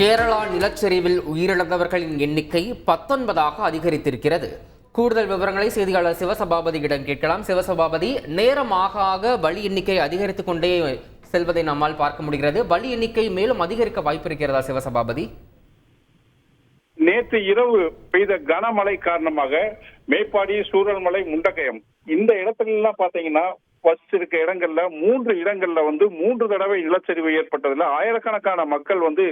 கேரளா நிலச்சரிவில் உயிரிழந்தவர்களின் எண்ணிக்கை பத்தொன்பதாக அதிகரித்திருக்கிறது. கூடுதல் விவரங்களை செய்தியாளர் சிவசபாபதியிடம் கேட்கலாம். சிவசபாபதி நேரமாக ஆக பலி எண்ணிக்கை அதிகரித்துக் கொண்டே செல்வதை நம்மால் பார்க்க முடிகிறது. பலி எண்ணிக்கை மேலும் அதிகரிக்க வாய்ப்பு இருக்கிறதா சிவசபாபதி? நேற்று இரவு பெய்த கனமழை காரணமாக மேப்பாடி சூரல்மலை முண்டக்கயம் இந்த இடத்துல எல்லாம் பாத்தீங்கன்னா ஃபர்ஸ்ட் இருக்க இடங்கள்ல மூன்று இடங்கள்ல வந்து மூன்று தடவை நிலச்சரிவு ஏற்பட்டதுல ஆயிரக்கணக்கான மக்கள் வந்து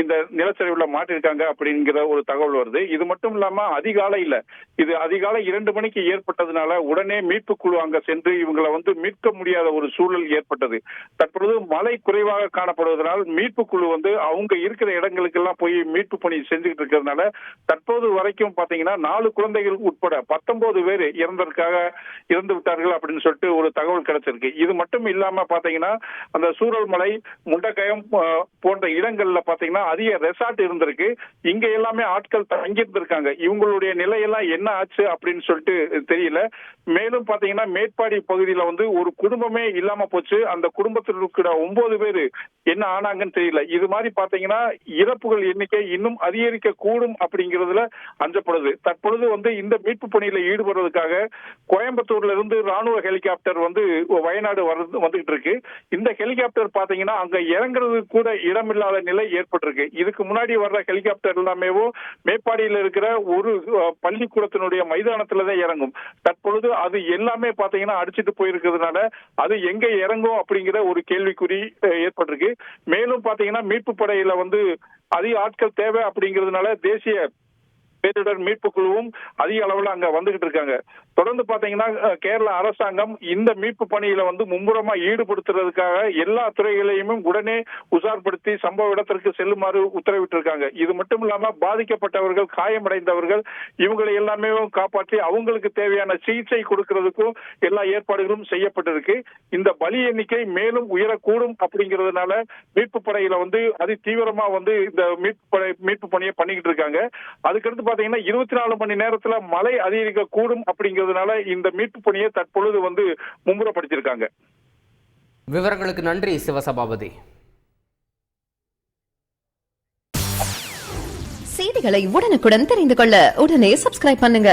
இந்த நிலச்சரிவுல மாட்டிருக்காங்க அப்படிங்கிற ஒரு தகவல் வருது. இது மட்டும் இல்லாம அதிகாலையில இது அதிகாலை இரண்டு மணிக்கு ஏற்பட்டதுனால உடனே மீட்பு குழு அங்க சென்று இவங்களை வந்து மீட்க முடியாத ஒரு சூழல் ஏற்பட்டது. தற்பொழுது மழை குறைவாக காணப்படுவதனால் மீட்பு குழு வந்து அவங்க இருக்கிற இடங்களுக்கு எல்லாம் போய் மீட்பு பணி செஞ்சுக்கிட்டு இருக்கிறதுனால தற்போது வரைக்கும் பாத்தீங்கன்னா நாலு குழந்தைகள் உட்பட பத்தொன்பது பேர் இறந்ததற்காக இறந்து விட்டார்கள் அப்படின்னு சொல்லிட்டு ஒரு தகவல் தகவல் கிடைச்சிருக்கு இது மட்டும் இல்லாம பாத்தீங்கன்னா அந்த சூரல்மலை முண்டக்கயம் போன்ற இடங்கள்ல பாத்தீங்கன்னா அதிக ரெசார்ட் இருந்திருக்கு. இங்க எல்லாமே ஆட்கள் தங்கி இருந்திருக்காங்க இவங்களுடைய நிலையெல்லாம் என்ன ஆச்சு அப்படின்னு சொல்லிட்டு தெரியல. மேலும் பாத்தீங்கன்னா மேற்பாடி பகுதியில வந்து ஒரு குடும்பமே இல்லாம போச்சு. அந்த குடும்பத்தில் இருக்கிற ஒன்பது பேரு என்ன ஆனாங்கன்னு தெரியல. இது மாதிரி பாத்தீங்கன்னா இறப்புகள் எண்ணிக்கை இன்னும் அதிகரிக்க கூடும் அப்படிங்கிறதுல அஞ்சப்படுது. தற்பொழுது வந்து இந்த மீட்பு பணியில ஈடுபடுவதற்காக கோயம்புத்தூர்ல இருந்து ராணுவ ஹெலிகாப்டர் வந்து வயநாடு வந்து வந்துகிட்டு இருக்கு. இந்த ஹெலிகாப்டர் பாத்தீங்கன்னா அங்க இறங்குறது கூட இடமில்லாத நிலை ஏற்பட்டிருக்கு. இதுக்கு முன்னாடி வர்ற ஹெலிகாப்டர் எல்லாமேவோ மேப்பாடியில் இருக்கிற ஒரு பள்ளிக்கூடத்தினுடைய மைதானத்துல தான் இறங்கும். தற்பொழுது அது எல்லாமே பாத்தீங்கன்னா அடிச்சிட்டு போயிருக்கிறதுனால அது எங்க இறங்கும் அப்படிங்கிற ஒரு கேள்விக்குறி ஏற்பட்டிருக்கு. மேலும் பாத்தீங்கன்னா மீட்பு படையில வந்து அதிக ஆட்கள் தேவை அப்படிங்கிறதுனால தேசிய பேரிடர் மீட்பு குழுவும் அதிக அளவில் அங்க வந்துகிட்டு இருக்காங்க. தொடர்ந்து பாத்தீங்கன்னா அஹ், கேரள அரசாங்கம் இந்த மீட்பு பணியில வந்து மும்முரமா ஈடுபடுத்துறதுக்காக எல்லா துறைகளையுமே உடனே உசார்படுத்தி சம்பவ இடத்திற்கு செல்லுமாறு உத்தரவிட்டு இருக்காங்க இது மட்டும் இல்லாம பாதிக்கப்பட்டவர்கள் காயமடைந்தவர்கள் இவங்களை எல்லாமே காப்பாற்றி அவங்களுக்கு தேவையான சிகிச்சை கொடுக்கறதுக்கும் எல்லா ஏற்பாடுகளும் செய்யப்பட்டிருக்கு. இந்த பலி எண்ணிக்கை மேலும் உயரக்கூடும் அப்படிங்கிறதுனால மீட்பு படையில வந்து அதி தீவிரமா வந்து இந்த மீட்பு படை மீட்பு பணியை பண்ணிக்கிட்டு இருக்காங்க. அதுக்கடுத்து பாத்தீங்கன்னா இருபத்தி நாலு மணி நேரத்துல மழை அதிகரிக்க கூடும் அப்படிங்கிறதுனால இந்த மீட்பு பணியை தற்பொழுது வந்து மும்முரப்படுத்தியிருக்காங்க. விவரங்களுக்கு நன்றி சிவசபாபதி. செய்திகளை உடனுக்குடன் தெரிந்து கொள்ள உடனே சப்ஸ்கிரைப் பண்ணுங்க.